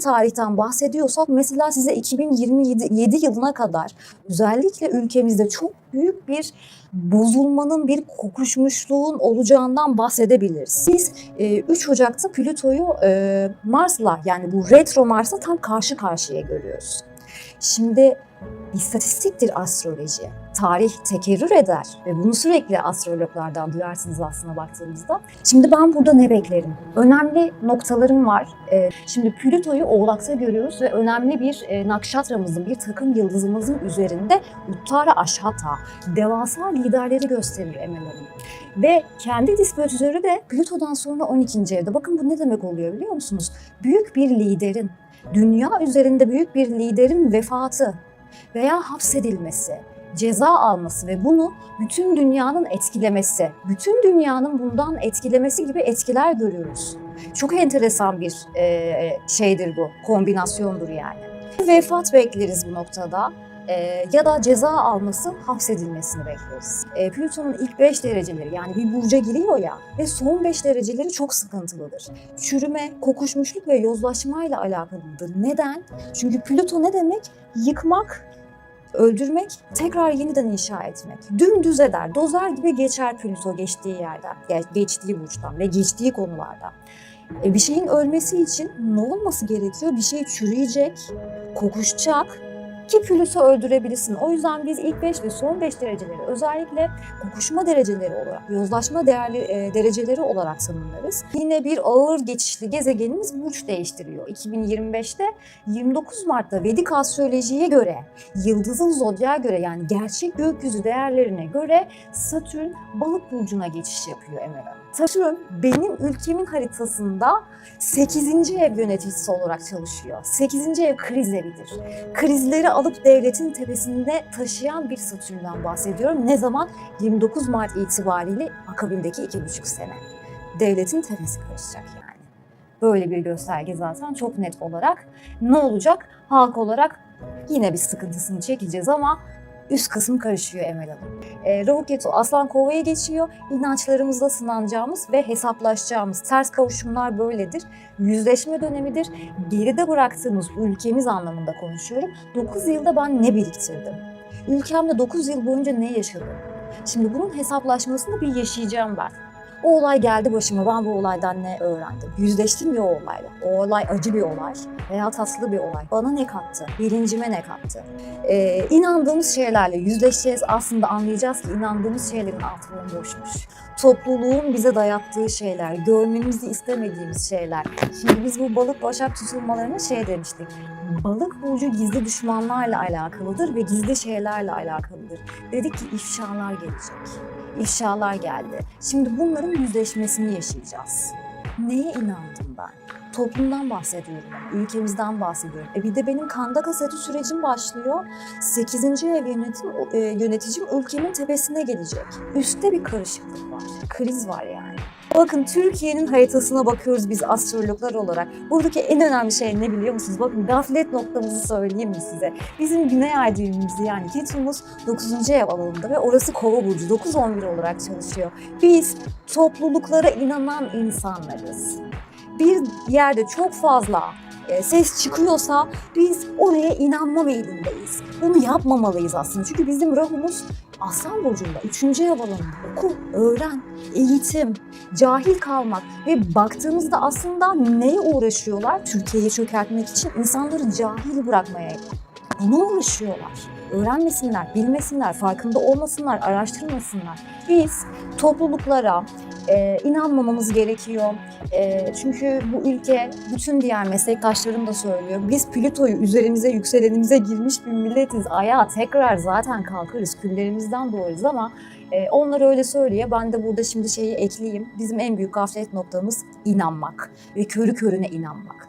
bir tarihten bahsediyorsak mesela size 2027 7 yılına kadar özellikle ülkemizde çok büyük bir bozulmanın, bir kokuşmuşluğun olacağından bahsedebiliriz. Biz e, 3 Ocak'ta Plüto'yu e, Mars'la yani bu retro Mars'la tam karşı karşıya görüyoruz. Şimdi istatistiktir astroloji. Tarih tekerrür eder ve bunu sürekli astrologlardan duyarsınız aslına baktığımızda. Şimdi ben burada ne beklerim? Önemli noktalarım var. Ee, şimdi Plüto'yu Oğlak'ta görüyoruz ve önemli bir e, nakşatramızın, bir takım yıldızımızın üzerinde Uttara Aşhata, devasa liderleri gösterir Emel Hanım. Ve kendi dispozitörü de Plüto'dan sonra 12. evde. Bakın bu ne demek oluyor biliyor musunuz? Büyük bir liderin, dünya üzerinde büyük bir liderin vefatı veya hapsedilmesi, ceza alması ve bunu bütün dünyanın etkilemesi, bütün dünyanın bundan etkilemesi gibi etkiler görüyoruz. Çok enteresan bir şeydir bu, kombinasyondur yani. Vefat bekleriz bu noktada. E, ya da ceza alması, hapsedilmesini bekleriz. E, Plüton'un ilk 5 dereceleri yani bir burca giriyor ya ve son 5 dereceleri çok sıkıntılıdır. Çürüme, kokuşmuşluk ve yozlaşmayla alakalıdır. Neden? Çünkü Plüto ne demek? Yıkmak, öldürmek, tekrar yeniden inşa etmek. Dümdüz eder, dozer gibi geçer Plüto geçtiği yerden, ge- geçtiği burçtan ve geçtiği konulardan. E, bir şeyin ölmesi için ne olması gerekiyor? Bir şey çürüyecek, kokuşacak ki Plüto öldürebilirsin. O yüzden biz ilk 5 ve son 5 dereceleri özellikle kokuşma dereceleri olarak, yozlaşma değerli, e, dereceleri olarak tanımlarız. Yine bir ağır geçişli gezegenimiz burç değiştiriyor. 2025'te 29 Mart'ta Vedik astrolojiye göre, yıldızın zodya göre yani gerçek gökyüzü değerlerine göre Satürn balık burcuna geçiş yapıyor Emel Hanım. Satürn benim ülkemin haritasında 8. ev yöneticisi olarak çalışıyor. 8. ev kriz evidir. Krizleri alıp devletin tepesinde taşıyan bir Satürn'den bahsediyorum. Ne zaman? 29 Mart itibariyle akabindeki 2,5 sene. Devletin tepesi karışacak yani. Böyle bir gösterge zaten çok net olarak. Ne olacak? Halk olarak yine bir sıkıntısını çekeceğiz ama üst kısım karışıyor Emel Hanım. E, Rahu Ketu Aslan Kova'ya geçiyor. İnançlarımızla sınanacağımız ve hesaplaşacağımız ters kavuşumlar böyledir. Yüzleşme dönemidir. Geride bıraktığımız ülkemiz anlamında konuşuyorum. 9 yılda ben ne biriktirdim? Ülkemde 9 yıl boyunca ne yaşadım? Şimdi bunun hesaplaşmasını bir yaşayacağım ben. O olay geldi başıma. Ben bu olaydan ne öğrendim? Yüzleştim ya o olayla. O olay acı bir olay veya tatlı bir olay. Bana ne kattı? Bilincime ne kattı? Ee, inandığımız şeylerle yüzleşeceğiz. Aslında anlayacağız ki inandığımız şeylerin altı bomboşmuş. Topluluğun bize dayattığı şeyler, görmemizi istemediğimiz şeyler. Şimdi biz bu balık başak tutulmalarına şey demiştik. Balık burcu gizli düşmanlarla alakalıdır ve gizli şeylerle alakalıdır. Dedik ki ifşalar gelecek. İfşalar geldi. Şimdi bunların yüzleşmesini yaşayacağız. Neye inandım ben? Toplumdan bahsediyorum, ülkemizden bahsediyorum. E bir de benim kanda kaseti sürecim başlıyor. 8. ev yönetim, e, yöneticim ülkemin tepesine gelecek. Üstte bir karışıklık var, kriz var yani. Bakın Türkiye'nin haritasına bakıyoruz biz astrologlar olarak. Buradaki en önemli şey ne biliyor musunuz? Bakın gaflet noktamızı söyleyeyim mi size? Bizim güney ay düğümümüz yani Ketumuz 9. ev alanında ve orası kova burcu 9-11 olarak çalışıyor. Biz topluluklara inanan insanlarız. Bir yerde çok fazla e, ses çıkıyorsa biz oraya inanma meylindeyiz. Bunu yapmamalıyız aslında. Çünkü bizim rahumuz Aslan Burcu'nda, 3. ev alanında oku, öğren, eğitim, cahil kalmak ve baktığımızda aslında neye uğraşıyorlar? Türkiye'yi çökertmek için insanları cahil bırakmaya buna uğraşıyorlar. Öğrenmesinler, bilmesinler, farkında olmasınlar, araştırmasınlar. Biz topluluklara e, inanmamamız gerekiyor. E, çünkü bu ülke, bütün diğer meslektaşlarım da söylüyor. Biz Plüto'yu üzerimize, yükselenimize girmiş bir milletiz. Ayağa tekrar zaten kalkarız, küllerimizden doğarız ama e, onlar öyle söylüyor. Ben de burada şimdi şeyi ekleyeyim. Bizim en büyük gaflet noktamız inanmak ve körü körüne inanmak.